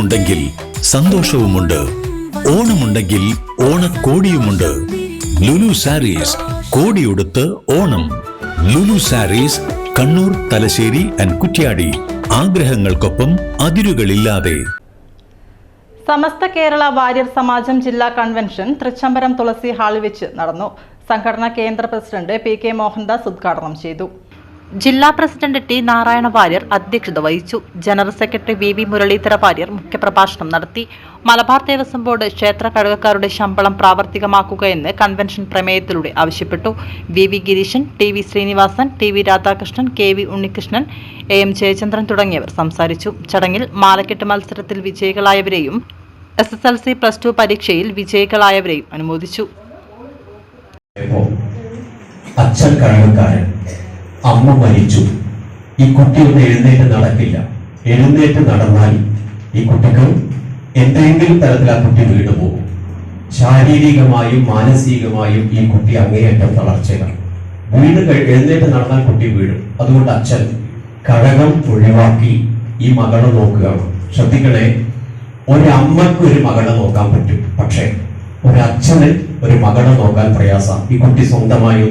ഓണമുണ്ടെങ്കിൽ സന്തോഷവുമുണ്ട്. ഓണമുണ്ടെങ്കിൽ ഓണക്കോടിയുമുണ്ട്. ലുലു സാരീസ് കോടിയുടുത്ത് ഓണം. ലുലു സാരീസ് കണ്ണൂർ തലശ്ശേരി ആൻഡ് കുറ്റ്യാടി. ആഗ്രഹങ്ങൾക്കൊപ്പം അതിരുകളില്ലാതെ. സമസ്ത കേരള വാര്യർ സമാജം ജില്ലാ കൺവെൻഷൻ തൃച്ചംബരം തുളസി ഹാളിൽ വെച്ച് നടന്നു. സംഘടനാ കേന്ദ്ര പ്രസിഡന്റ് പി കെ മോഹൻദാസ് ഉദ്ഘാടനം ചെയ്തു. ജില്ലാ പ്രസിഡന്റ് ടി നാരായണ വാര്യർ അധ്യക്ഷത വഹിച്ചു. General secretary V V Muraleedhara Warrier മുഖ്യപ്രഭാഷണം നടത്തി. മലബാർ ദേവസ്വം ബോർഡ് ക്ഷേത്ര കഴുകക്കാരുടെ ശമ്പളം പ്രാവർത്തികമാക്കുകയെന്ന് കൺവെൻഷൻ പ്രമേയത്തിലൂടെ ആവശ്യപ്പെട്ടു. V V Gireesan T V Sreenivasan T V Radhakrishnan K V Unnikrishnan A M Jayachandran തുടങ്ങിയവർ സംസാരിച്ചു. ചടങ്ങിൽ മാലക്കെട്ട് മത്സരത്തിൽ വിജയികളായവരെയും S S L C plus two പരീക്ഷയിൽ വിജയികളായവരെയും അനുമോദിച്ചു. അച്ഛൻ അമ്മ മരിച്ചു. ഈ കുട്ടി ഒന്ന് എഴുന്നേറ്റ് നടക്കില്ല. എഴുന്നേറ്റ് നടന്നാൽ ഈ കുട്ടിക്ക് എന്തെങ്കിലും തരത്തിൽ ആ കുട്ടി വീട് പോകും. ശാരീരികമായും മാനസികമായും ഈ കുട്ടി അങ്ങേയറ്റം തളർച്ചയാണ്. വീട് എഴുന്നേറ്റ് നടന്നാൽ കുട്ടി വീഴും. അതുകൊണ്ട് അച്ഛൻ കഴകം ഒഴിവാക്കി ഈ മകളെ നോക്കുകയാണ്. ശ്രദ്ധിക്കണേ ഒരമ്മക്ക് ഒരു മകളെ നോക്കാൻ പറ്റും. പക്ഷേ ഒരച്ഛന് ഒരു മകളെ നോക്കാൻ പ്രയാസം ഈ കുട്ടി സ്വന്തമായി